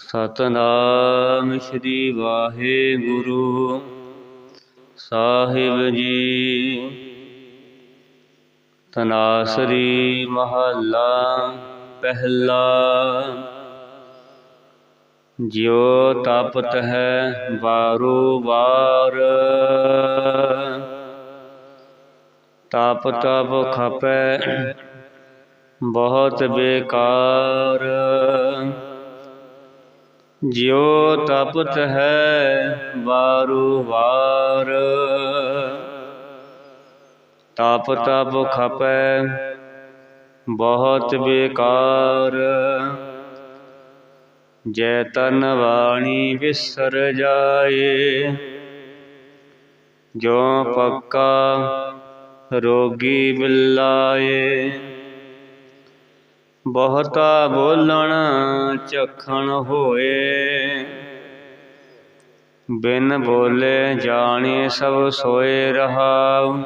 ਸਤਨਾਮ ਸ੍ਰੀ ਵਾਹਿਗੁਰੂ। ਸਾਹਿਬ ਜੀ, ਤਨਾਸਰੀ ਮਹੱਲਾ ਪਹਿਲਾ। ਜਿਉ ਤਪਤ ਹੈ ਬਾਰੋ ਬਾਰ ਤਪ ਤਪ ਖਪੈ, ਬਹੁਤ ਬੇਕਾਰ। ਜਿਉ ਤਪਤ ਹੈ ਵਾਰੂ ਵਾਰ। ਤਪ ਤਪ ਖਪੈ, ਬਹੁਤ ਬੇਕਾਰ। ਜੈ ਤਨ ਵਾਣੀ ਵਿਸਰ ਜਾਏ, ਜੋ ਪੱਕਾ ਰੋਗੀ ਬਿਲਾਏ। ਬਹੁਤਾ ਬੋਲਣ ਚਖਣ ਹੋਏ। ਬਿਨ ਬੋਲੇ ਜਾਣੇ ਸਭ ਸੋਏ ਰਹਾਉ।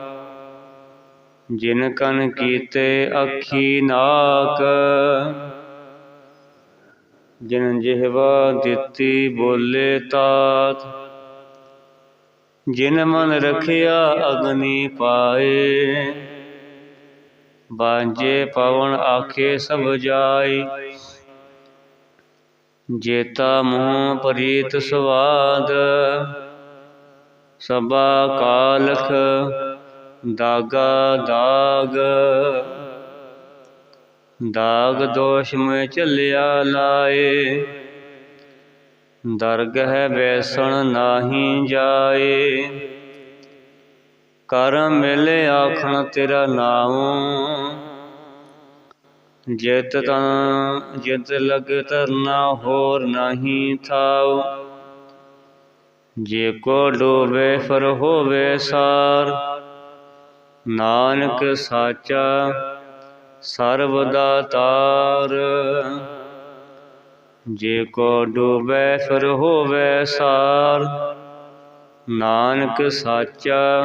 ਜਿਨ ਕਨ ਕੀਤੇ ਅੱਖੀ ਨਾਕ। ਜਿਨ ਜਿਹਵਾ ਦਿੱਤੀ ਬੋਲੇ ਤਾਤ। ਜਿਨ ਮਨ ਰਖਿਆ ਅਗਨੀ ਪਾਏ। ਬਾਂਝੇ ਪਵਨ ਆਖੇ ਸਭ ਜਾਈ ਜੇਤਾ ਮੂਹ ਪ੍ਰੀਤ ਸਵਾਦ। ਸਭਾ ਕਾਲਖ ਦਾਗਾ ਦਾਗ। ਦਾਗ ਦੋਸ਼ ਮੈਂ ਚੱਲਿਆ ਲਾਏ। ਦਰਗਹਿ ਬੈਸਣ ਨਾਹੀ ਜਾਏ। ਕਰ ਮਿਲੇ ਆਖਣ ਤੇਰਾ ਨਾਮ। ਜਿਤ ਤਾਂ, ਜਿਤ ਲਗ ਤਰਨਾ ਹੋਰ ਨਹੀਂ ਥਾਉ। ਜੇ ਕੋ ਡੋਵੇ ਫਿਰ ਹੋਵੇ ਸਾਰ। ਨਾਨਕ ਸਾਚਾ, ਸਰਬ ਦਾਤਾਰ। ਜੇ ਕੋ ਡੋਵੇ ਫਰ ਹੋਵੇ ਸਾਰ। ਨਾਨਕ ਸਾਚਾ